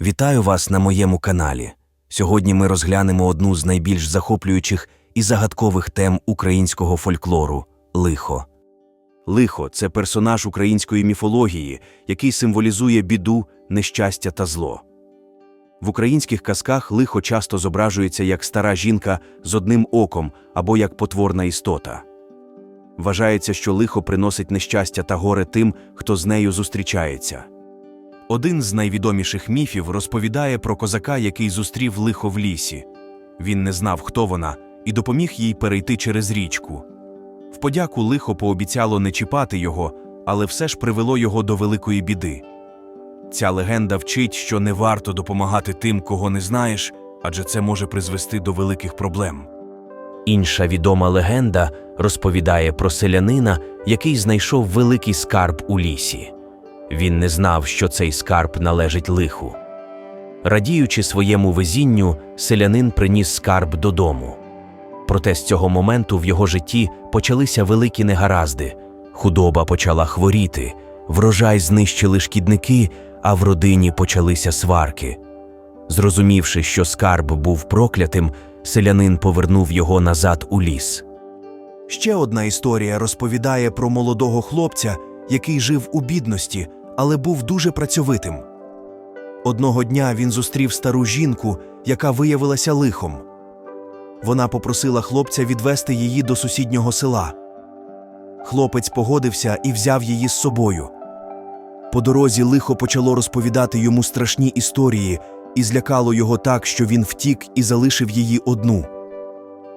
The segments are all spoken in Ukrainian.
Вітаю вас на моєму каналі. Сьогодні ми розглянемо одну з найбільш захоплюючих і загадкових тем українського фольклору лихо. Лихо це персонаж української міфології, який символізує біду, нещастя та зло. В українських казках лихо часто зображується як стара жінка з одним оком або як потворна істота. Вважається, що лихо приносить нещастя та горе тим, хто з нею зустрічається. Один з найвідоміших міфів розповідає про козака, який зустрів лихо в лісі. Він не знав, хто вона, і допоміг їй перейти через річку. В подяку лихо пообіцяло не чіпати його, але все ж привело його до великої біди. Ця легенда вчить, що не варто допомагати тим, кого не знаєш, адже це може призвести до великих проблем. Інша відома легенда розповідає про селянина, який знайшов великий скарб у лісі. Він не знав, що цей скарб належить лиху. Радіючи своєму везінню, селянин приніс скарб додому. Проте з цього моменту в його житті почалися великі негаразди. Худоба почала хворіти, врожай знищили шкідники, а в родині почалися сварки. Зрозумівши, що скарб був проклятим, селянин повернув його назад у ліс. Ще одна історія розповідає про молодого хлопця, який жив у бідності, але був дуже працьовитим. Одного дня він зустрів стару жінку, яка виявилася лихом. Вона попросила хлопця відвести її до сусіднього села. Хлопець погодився і взяв її з собою. По дорозі лихо почало розповідати йому страшні історії і злякало його так, що він втік і залишив її одну.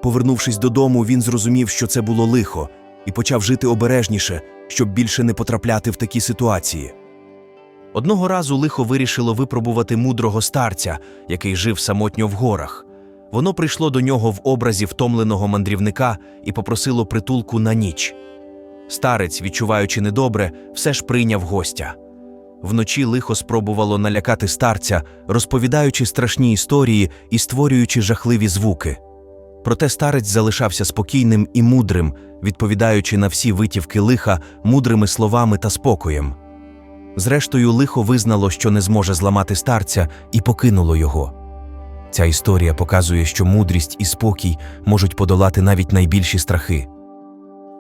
Повернувшись додому, він зрозумів, що це було лихо, і почав жити обережніше, щоб більше не потрапляти в такі ситуації. Одного разу лихо вирішило випробувати мудрого старця, який жив самотньо в горах. Воно прийшло до нього в образі втомленого мандрівника і попросило притулку на ніч. Старець, відчуваючи недобре, все ж прийняв гостя. Вночі лихо спробувало налякати старця, розповідаючи страшні історії і створюючи жахливі звуки. Проте старець залишався спокійним і мудрим, відповідаючи на всі витівки лиха мудрими словами та спокоєм. Зрештою, лихо визнало, що не зможе зламати старця, і покинуло його. Ця історія показує, що мудрість і спокій можуть подолати навіть найбільші страхи.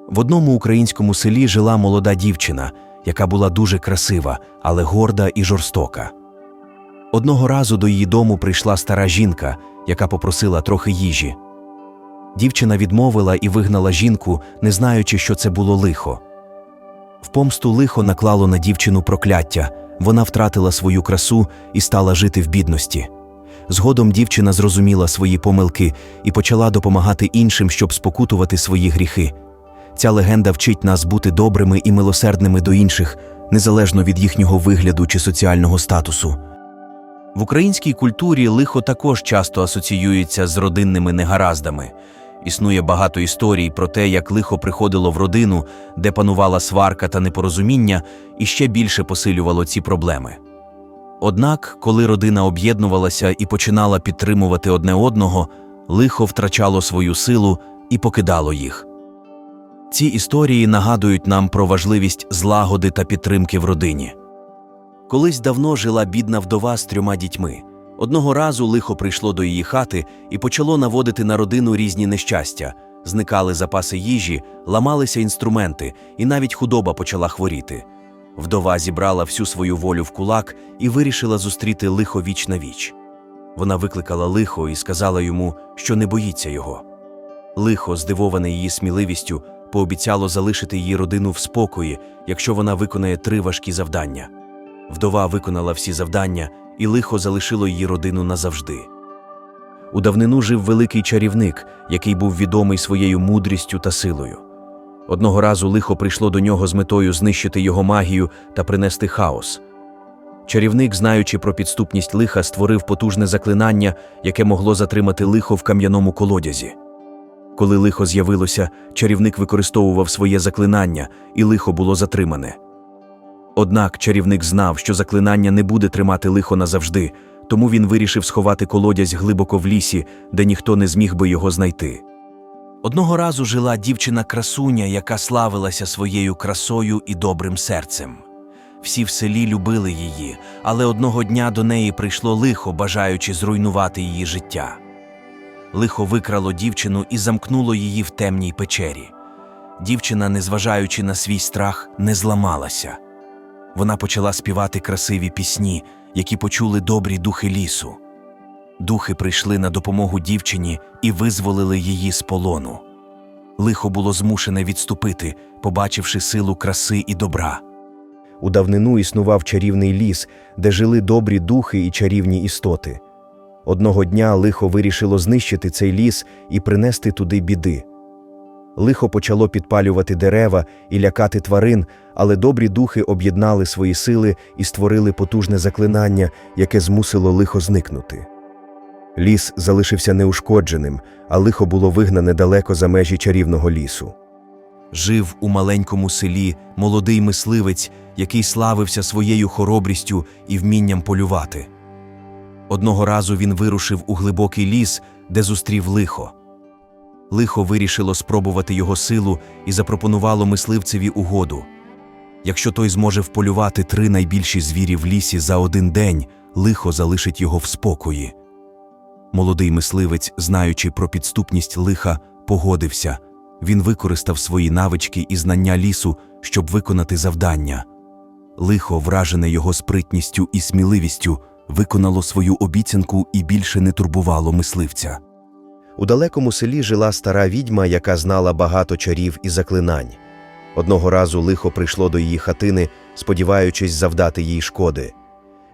В одному українському селі жила молода дівчина, яка була дуже красива, але горда і жорстока. Одного разу до її дому прийшла стара жінка, яка попросила трохи їжі. Дівчина відмовила і вигнала жінку, не знаючи, що це було лихо. В помсту лихо наклало на дівчину прокляття, вона втратила свою красу і стала жити в бідності. Згодом дівчина зрозуміла свої помилки і почала допомагати іншим, щоб спокутувати свої гріхи. Ця легенда вчить нас бути добрими і милосердними до інших, незалежно від їхнього вигляду чи соціального статусу. В українській культурі лихо також часто асоціюється з родинними негараздами. Існує багато історій про те, як лихо приходило в родину, де панувала сварка та непорозуміння, і ще більше посилювало ці проблеми. Однак, коли родина об'єднувалася і починала підтримувати одне одного, лихо втрачало свою силу і покидало їх. Ці історії нагадують нам про важливість злагоди та підтримки в родині. Колись давно жила бідна вдова з трьома дітьми. Одного разу лихо прийшло до її хати і почало наводити на родину різні нещастя. Зникали запаси їжі, ламалися інструменти, і навіть худоба почала хворіти. Вдова зібрала всю свою волю в кулак і вирішила зустріти лихо віч на віч. Вона викликала лихо і сказала йому, що не боїться його. Лихо, здивоване її сміливістю, пообіцяло залишити її родину в спокої, якщо вона виконає три важкі завдання. Вдова виконала всі завдання, і лихо залишило її родину назавжди. У давнину жив великий чарівник, який був відомий своєю мудрістю та силою. Одного разу лихо прийшло до нього з метою знищити його магію та принести хаос. Чарівник, знаючи про підступність лиха, створив потужне заклинання, яке могло затримати лихо в кам'яному колодязі. Коли лихо з'явилося, чарівник використовував своє заклинання, і лихо було затримане. Однак чарівник знав, що заклинання не буде тримати лихо назавжди, тому він вирішив сховати колодязь глибоко в лісі, де ніхто не зміг би його знайти. Одного разу жила дівчина красуня, яка славилася своєю красою і добрим серцем. всі в селі любили її, але одного дня до неї прийшло лихо, бажаючи зруйнувати її життя. Лихо викрало дівчину і замкнуло її в темній печері. Дівчина, незважаючи на свій страх, не зламалася. Вона почала співати красиві пісні, які почули добрі духи лісу. Духи прийшли на допомогу дівчині і визволили її з полону. Лихо було змушене відступити, побачивши силу краси і добра. У давнину існував чарівний ліс, де жили добрі духи і чарівні істоти. Одного дня лихо вирішило знищити цей ліс і принести туди біди. Лихо почало підпалювати дерева і лякати тварин, але добрі духи об'єднали свої сили і створили потужне заклинання, яке змусило лихо зникнути. Ліс залишився неушкодженим, а лихо було вигнане далеко за межі чарівного лісу. Жив у маленькому селі молодий мисливець, який славився своєю хоробрістю і вмінням полювати. Одного разу він вирушив у глибокий ліс, де зустрів лихо. Лихо вирішило спробувати його силу і запропонувало мисливцеві угоду. Якщо той зможе вполювати три найбільші звірі в лісі за один день, лихо залишить його в спокої. Молодий мисливець, знаючи про підступність лиха, погодився. Він використав свої навички і знання лісу, щоб виконати завдання. Лихо, вражене його спритністю і сміливістю, виконало свою обіцянку і більше не турбувало мисливця. У далекому селі жила стара відьма, яка знала багато чарів і заклинань. Одного разу лихо прийшло до її хатини, сподіваючись завдати їй шкоди.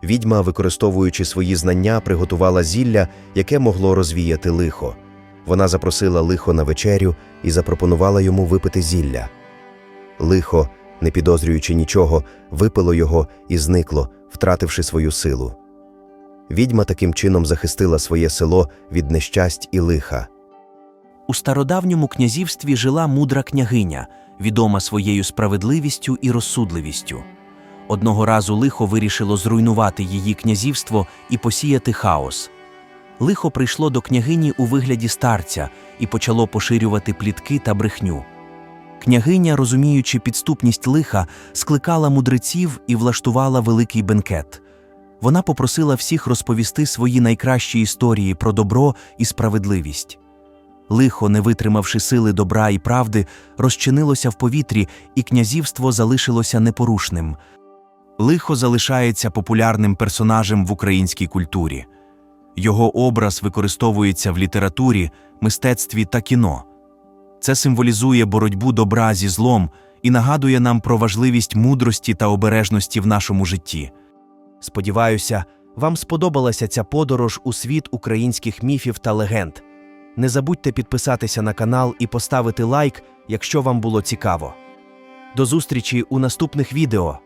Відьма, використовуючи свої знання, приготувала зілля, яке могло розвіяти лихо. Вона запросила лихо на вечерю і запропонувала йому випити зілля. Лихо, не підозрюючи нічого, випило його і зникло, втративши свою силу. Відьма таким чином захистила своє село від нещасть і лиха. У стародавньому князівстві жила мудра княгиня, відома своєю справедливістю і розсудливістю. Одного разу лихо вирішило зруйнувати її князівство і посіяти хаос. Лихо прийшло до княгині у вигляді старця і почало поширювати плітки та брехню. Княгиня, розуміючи підступність лиха, скликала мудреців і влаштувала великий бенкет. Вона попросила всіх розповісти свої найкращі історії про добро і справедливість. Лихо, не витримавши сили добра і правди, розчинилося в повітрі, і князівство залишилося непорушним. Лихо залишається популярним персонажем в українській культурі. Його образ використовується в літературі, мистецтві та кіно. Це символізує боротьбу добра зі злом і нагадує нам про важливість мудрості та обережності в нашому житті. Сподіваюся, вам сподобалася ця подорож у світ українських міфів та легенд. Не забудьте підписатися на канал і поставити лайк, якщо вам було цікаво. До зустрічі у наступних відео.